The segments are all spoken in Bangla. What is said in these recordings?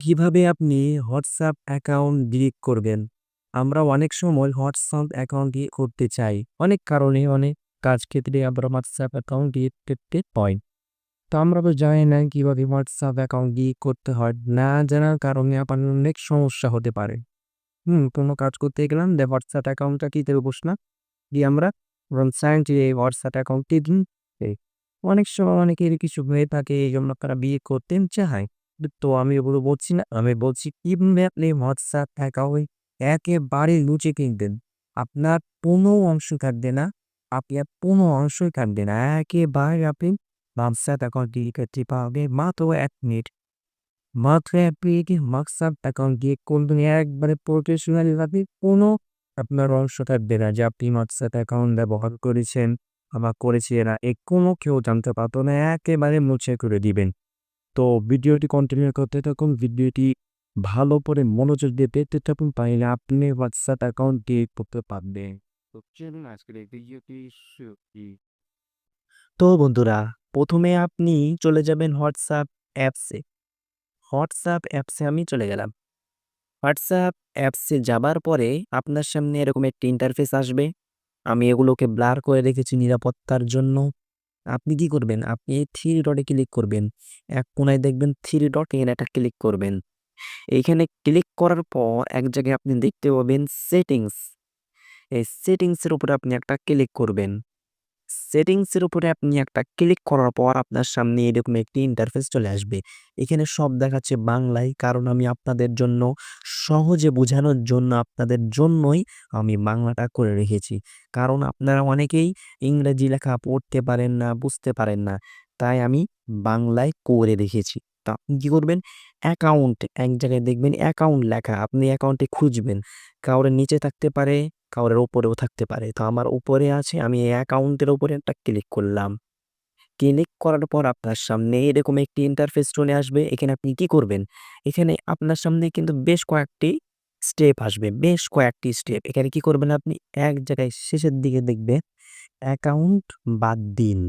কীভাবে আপনি হোয়াটসঅ্যাপ অ্যাকাউন্ট ডিলিট করবেন? আমরা অনেক সময় হোয়াটসঅ্যাপ অ্যাকাউন্ট ডিলিট করতে চাই। অনেক কারণে অনেক কাজ ক্ষেত্রে আমরা হোয়াটসঅ্যাপ অ্যাকাউন্ট ডিলিট করতে হয়। তো আমরা তো জানি না কীভাবে হোয়াটসঅ্যাপ অ্যাকাউন্ট ডিলিট করতে হয়। না জানার কারণে আপনার অনেক সমস্যা হতে পারে। হুম, কোনো কাজ করতে গেলাম যে হোয়াটসঅ্যাপ অ্যাকাউন্টটা কি দেবো বসনা দিয়ে আমরা চাই যে হোয়াটসঅ্যাপ অ্যাকাউন্টটি দিন অনেক সময় অনেকের কিছু হয়ে থাকে এই জন্য আপনারা বিয়ে করতে চায় তো আমি ওগুলো বলছি না, আমি বলছি আপনি একেবারে লুচে কিনবেন। আপনার কোনো অংশ থাকবে না আপনার কোনো অংশই থাকবে না, একেবারে আপনি হোয়াটসঅ্যাপ অ্যাকাউন্ট দিয়ে করতে পারবে মাত্র এক মিনিট। মাত্র এক মিনিট হোয়াটসঅ্যাপ অ্যাকাউন্ট দিয়ে করবেন, একবারে প্রফেশনাল আপনি কোনো আপনার অংশ থাকবে না, যে আপনি হোয়াটসঅ্যাপ অ্যাকাউন্ট ব্যবহার করেছেন বা করেছেন না, এ কোনো কেউ জানতে পারতো না, একেবারে মুছে করে দিবেন। তো ভিডিওটি কন্টিনিউ করতে থাকুন। ভিডিওটি ভালো করে মনোযোগ দিয়ে দেখতে থাকুন তাহলে আপনি হোয়াটসঅ্যাপ অ্যাকাউন্ট দিয়ে করতে পারবেন। তো বন্ধুরা প্রথমে আপনি চলে যাবেন হোয়াটসঅ্যাপ অ্যাপসে হোয়াটসঅ্যাপ অ্যাপসে আমি চলে গেলাম। হোয়াটসঅ্যাপ অ্যাপসে যাবার পরে আপনার সামনে এরকম একটি ইন্টারফেস আসবে। আমি এগুলোকে ব্লার করে রেখেছি নিরাপত্তার জন্য। আপনি কি করবেন? আপনি এই থ্রি ডটে ক্লিক করবেন। এক কোনায় দেখবেন থ্রি ডট এখানে একটা ক্লিক করবেন। এইখানে ক্লিক করার পর এক জায়গায় আপনি দেখতে পাবেন সেটিংস এই সেটিংসের উপরে আপনি একটা ক্লিক করবেন। সেটিংসের উপরে আপনি একটা ক্লিক করার পর আপনার সামনে এরকম একটি ইন্টারফেস চলে আসবে। এখানে সব দেখাচ্ছে বাংলায়, কারণ আমি আপনাদের জন্য, সহজে বোঝানোর জন্য, আপনাদের জন্যই আমি বাংলাটা করে রেখেছি। কারণ আপনারা অনেকেই ইংরেজি লেখা পড়তে পারেন না, বুঝতে পারেন না। তাই আমি বাংলায় করে রেখেছি। তা আপনি কী করবেন? অ্যাকাউন্ট এক জায়গায় দেখবেন অ্যাকাউন্ট লেখা। আপনি অ্যাকাউন্টে খুঁজবেন। কাউরের নিচে থাকতে পারে কাউরের ওপরেও থাকতে পারে। তো আমার উপরে আছে, আমি এই অ্যাকাউন্টের ওপরে একটা ক্লিক করলাম। ক্লিক করার পর আপনার সামনে এরকম একটি ইন্টারফেস চলে আসবে। এখানে আপনি কি করবেন? এখানে আপনার সামনে কিন্তু বেশ কয়েকটি স্টেপ আসবে। বেশ কয়েকটি স্টেপ এখানে কি করবেন আপনি? এক জায়গায় শেষের দিকে দেখবেন, অ্যাকাউন্ট বাদ দিন।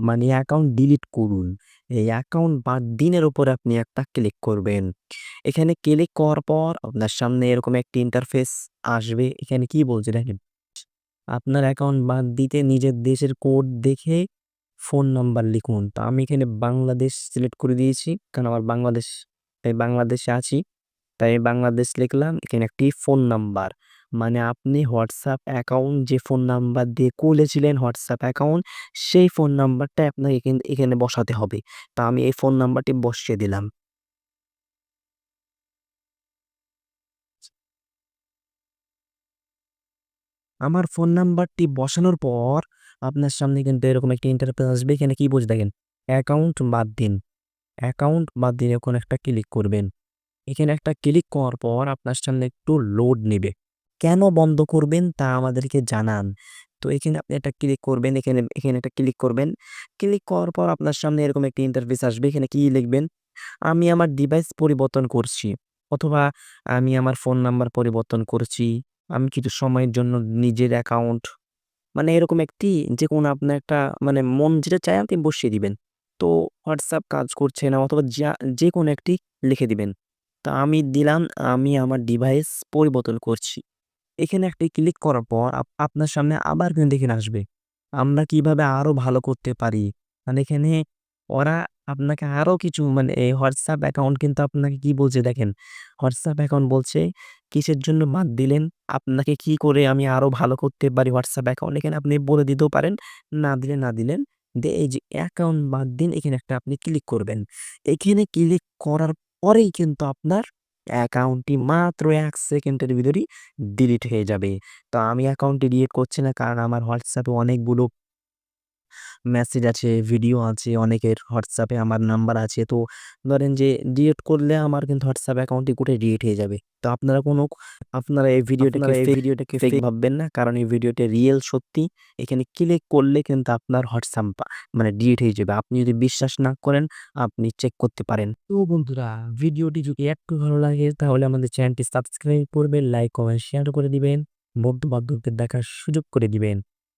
মানে অ্যাকাউন্ট ডিলিট করুন। এই অ্যাকাউন্ট বাদ দিনের উপর আপনি একটা ক্লিক করবেন। এখানে ক্লিক করার পর আপনার সামনে এরকম একটি ইন্টারফেস আসবে। এখানে কি বলছে দেখেন? আপনার অ্যাকাউন্ট বাদ দিতে নিজের দেশের কোড দেখে ফোন নাম্বার লিখুন। তো আমি এখানে বাংলাদেশ সিলেক্ট করে দিয়েছি। কারণ আমার বাংলাদেশ তাই বাংলাদেশে আছি। তাই বাংলাদেশ লিখলাম। এখানে একটি ফোন নাম্বার মানে আপনি হোয়াটসঅ্যাপ অ্যাকাউন্ট যে ফোন নাম্বার দিয়ে খুলেছিলেন হোয়াটসঅ্যাপ অ্যাকাউন্ট, সেই ফোন নাম্বারটা আপনাকে এখানে বসাতে হবে। তা আমি এই ফোন নাম্বারটি বসিয়ে দিলাম। আমার ফোন নাম্বারটি বসানোর পর আপনার সামনে কিন্তু এরকম একটা ইন্টারফেস আসবে। এখানে কি বুঝ দেখেন? অ্যাকাউন্ট বাদ দিন। অ্যাকাউন্ট বাদ দিন এখন একটা ক্লিক করবেন। এখানে একটা ক্লিক করার পর আপনার সামনে একটু লোড নেবে। কেন বন্ধ করবেন তা আমাদেরকে জানান। তো এখানে আপনি একটা ক্লিক করবেন, এখানে এখানে একটা ক্লিক করবেন। ক্লিক করার পর আপনার সামনে এরকম একটি ইন্টারফেস আসবে। এখানে কি লিখবেন? আমি আমার ডিভাইস পরিবর্তন করছি অথবা আমি আমার ফোন নাম্বার পরিবর্তন করছি। আমি কিছু সময়ের জন্য নিজের অ্যাকাউন্ট মানে এরকম একটি যে কোনো আপনার একটা মানে মন যেটা চায় আপনি বসিয়ে দিবেন। তো হোয়াটসঅ্যাপ কাজ করছে না অথবা যা যে কোনো একটি লিখে দিবেন। তা আমি দিলাম, আমি আমার ডিভাইস পরিবর্তন করছি। এখানে একটি ক্লিক করার পর আপনার সামনে আবার কিন্তু এখানে আসবে। আমরা কীভাবে আরও ভালো করতে পারি? মানে এখানে ওরা আপনাকে আরও কিছু মানে এই হোয়াটসঅ্যাপ অ্যাকাউন্ট কিন্তু আপনাকে কি বলছে দেখেন? হোয়াটসঅ্যাপ অ্যাকাউন্ট বলছে, কিসের জন্য বাদ দিলেন? আপনাকে কি করে আমি আরও ভালো করতে পারি হোয়াটসঅ্যাপ অ্যাকাউন্ট এখানে আপনি বলে দিতেও পারেন, না দিলে না দিলেন। দিয়ে এই যে অ্যাকাউন্ট বাদ দিন, এখানে একটা আপনি ক্লিক করবেন। এখানে ক্লিক করার পরেই কিন্তু আপনার অ্যাকাউন্টটি মাত্র এক সেকেন্ডের ভিতরেই ডিলিট হয়ে যাবে। তো আমি অ্যাকাউন্টটি ডিলিট করছি না কারণ আমার হোয়াটসঅ্যাপে অনেকগুলো মেসেজ আছে ভিডিও আছে অনেকের হোয়াটসঅ্যাপে আমার নাম্বার আছে। তো ধরেন যে ডিলিট করলে আমার কিন্তু হোয়াটসঅ্যাপ অ্যাকাউন্টটি গোটাই ডিলিট হয়ে যাবে। তো আপনারা কোনো আপনারা এই ভিডিওটাকে এই ভিডিওটাকে ফেক ভাববেন না। কারণ এই ভিডিওটা রিয়েল সত্যি এখানে ক্লিক করলে কিন্তু আপনার হোয়াটসঅ্যাপ মানে ডিলিট হয়ে যাবে। আপনি যদি বিশ্বাস না করেন আপনি চেক করতে পারেন। তো বন্ধুরা ভিডিওটি যদি একটু ভালো লাগে তাহলে আমাদের চ্যানেলটি সাবস্ক্রাইব করবেন লাইক কমেন্ট শেয়ার করে দিবেন। বন্ধু বান্ধবদের দেখার সুযোগ করে দিবেন।